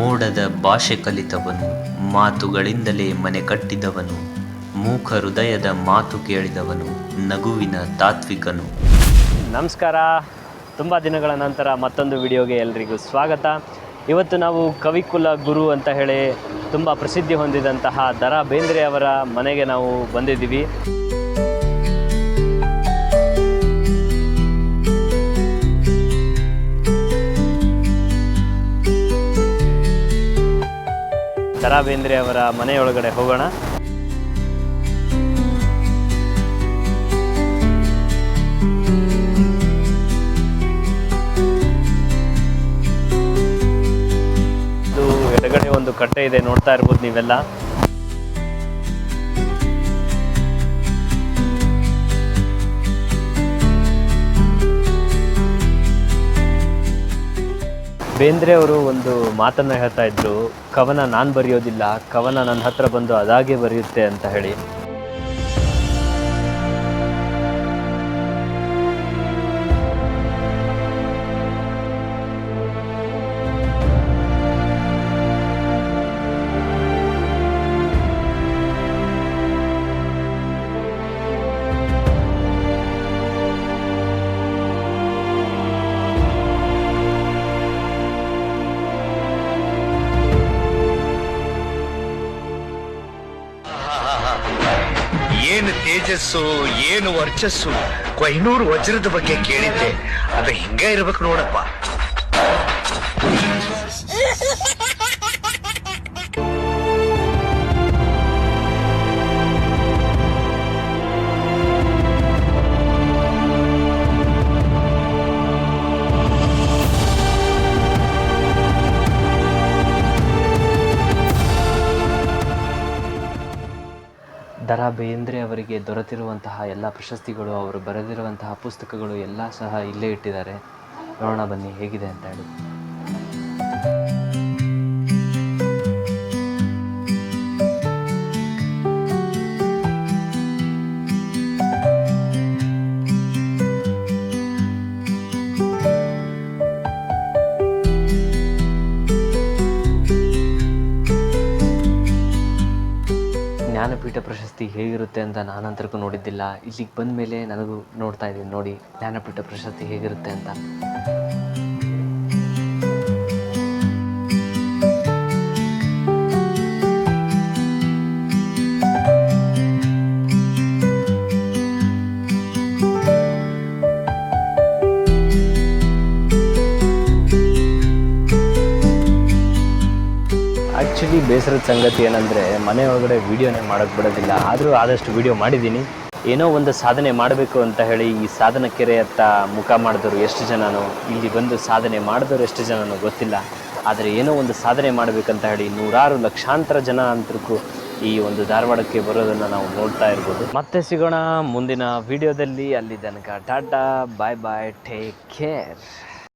ಮೋಡದ ಭಾಷೆ ಕಲಿತವನು, ಮಾತುಗಳಿಂದಲೇ ಮನೆ ಕಟ್ಟಿದವನು ಮೂಖ ಹೃದಯದ ಮಾತು ಕೇಳಿದವನು, ನಗುವಿನ ತಾತ್ವಿಕನು. ನಮಸ್ಕಾರ. ತುಂಬ ದಿನಗಳ ನಂತರ ಮತ್ತೊಂದು ವಿಡಿಯೋಗೆ ಎಲ್ರಿಗೂ ಸ್ವಾಗತ. ಇವತ್ತು ನಾವು ಕವಿಕುಲ ಗುರು ಅಂತ ಹೇಳಿ ತುಂಬ ಪ್ರಸಿದ್ಧಿ ಹೊಂದಿದಂತಹ ದರಾ ಬೇಂದ್ರೆ ಅವರ ಮನೆಗೆ ನಾವು ಬಂದಿದ್ದೀವಿ. ದರಾ ಬೇಂದ್ರೆ ಅವರ ಮನೆಯೊಳಗಡೆ ಹೋಗೋಣ. ಇದು ಎಡಗಡೆ ಒಂದು ಕಟ್ಟೆ ಇದೆ ನೋಡ್ತಾ ಇರ್ಬೋದು ನೀವೆಲ್ಲ. ಬೇಂದ್ರೆ ಅವರು ಒಂದು ಮಾತನ್ನು ಹೇಳ್ತಾ ಇದ್ರು, ಕವನ ನಾನು ಬರೆಯೋದಿಲ್ಲ, ಕವನ ನನ್ನ ಹತ್ರ ಬಂದು ಅದಾಗೆ ಬರೆಯುತ್ತೆ ಅಂತ ಹೇಳಿ. ಏನು ತೇಜಸ್ಸು ಏನು ವರ್ಚಸ್ಸು? ಕೊಹಿನೂರು ವಜ್ರದ ಬಗ್ಗೆ ಕೇಳಿದ್ದೆ. ಅದು ಹಿಂಗ ಇರ್ಬೇಕು ನೋಡಪ್ಪ. ದರಾ ಬೇಂದ್ರೆ ಅವರಿಗೆ ದೊರೆತಿರುವಂತಹ ಎಲ್ಲ ಪ್ರಶಸ್ತಿಗಳು, ಅವರು ಬರೆದಿರುವಂತಹ ಪುಸ್ತಕಗಳು ಎಲ್ಲ ಸಹ ಇಲ್ಲೇ ಇಟ್ಟಿದ್ದಾರೆ. ನೋಡೋಣ ಬನ್ನಿ, ಹೇಗಿದೆ ಅಂತ ಹೇಳಿ. ಜ್ಞಾನಪೀಠ ಪ್ರಶಸ್ತಿ ಹೇಗಿರುತ್ತೆ ಅಂತ ನಾನಂತರಕ್ಕೂ ನೋಡಿದ್ದಿಲ್ಲ. ಇಲ್ಲಿಗೆ ಬಂದ ಮೇಲೆ ನನಗೂ ನೋಡ್ತಾ ಇದ್ದೀನಿ ನೋಡಿ, ಜ್ಞಾನಪೀಠ ಪ್ರಶಸ್ತಿ ಹೇಗಿರುತ್ತೆ ಅಂತ. ಆ್ಯಕ್ಚುಲಿ ಬೇಸರದ ಸಂಗತಿ ಏನಂದರೆ, ಮನೆ ಒಳಗಡೆ ವೀಡಿಯೋನೇ ಮಾಡೋಕ್ಕೆ ಬಿಡೋದಿಲ್ಲ. ಆದರೂ ಆದಷ್ಟು ವೀಡಿಯೋ ಮಾಡಿದ್ದೀನಿ. ಏನೋ ಒಂದು ಸಾಧನೆ ಮಾಡಬೇಕು ಅಂತ ಹೇಳಿ ಈ ಸಾಧನ ಕೆರೆಯತ್ತ ಮುಖ ಮಾಡಿದವರು ಎಷ್ಟು ಜನನೋ, ಇಲ್ಲಿ ಬಂದು ಸಾಧನೆ ಮಾಡಿದವರು ಎಷ್ಟು ಜನನೋ ಗೊತ್ತಿಲ್ಲ. ಆದರೆ ಏನೋ ಒಂದು ಸಾಧನೆ ಮಾಡಬೇಕಂತ ಹೇಳಿ ನೂರಾರು ಲಕ್ಷಾಂತರ ಜನ ಅಂತರಕ್ಕೂ ಈ ಒಂದು ಧಾರವಾಡಕ್ಕೆ ಬರೋದನ್ನು ನಾವು ನೋಡ್ತಾ ಇರ್ಬೋದು. ಮತ್ತೆ ಸಿಗೋಣ ಮುಂದಿನ ವಿಡಿಯೋದಲ್ಲಿ ಅಲ್ಲಿ ತನಕ tata bye bye take care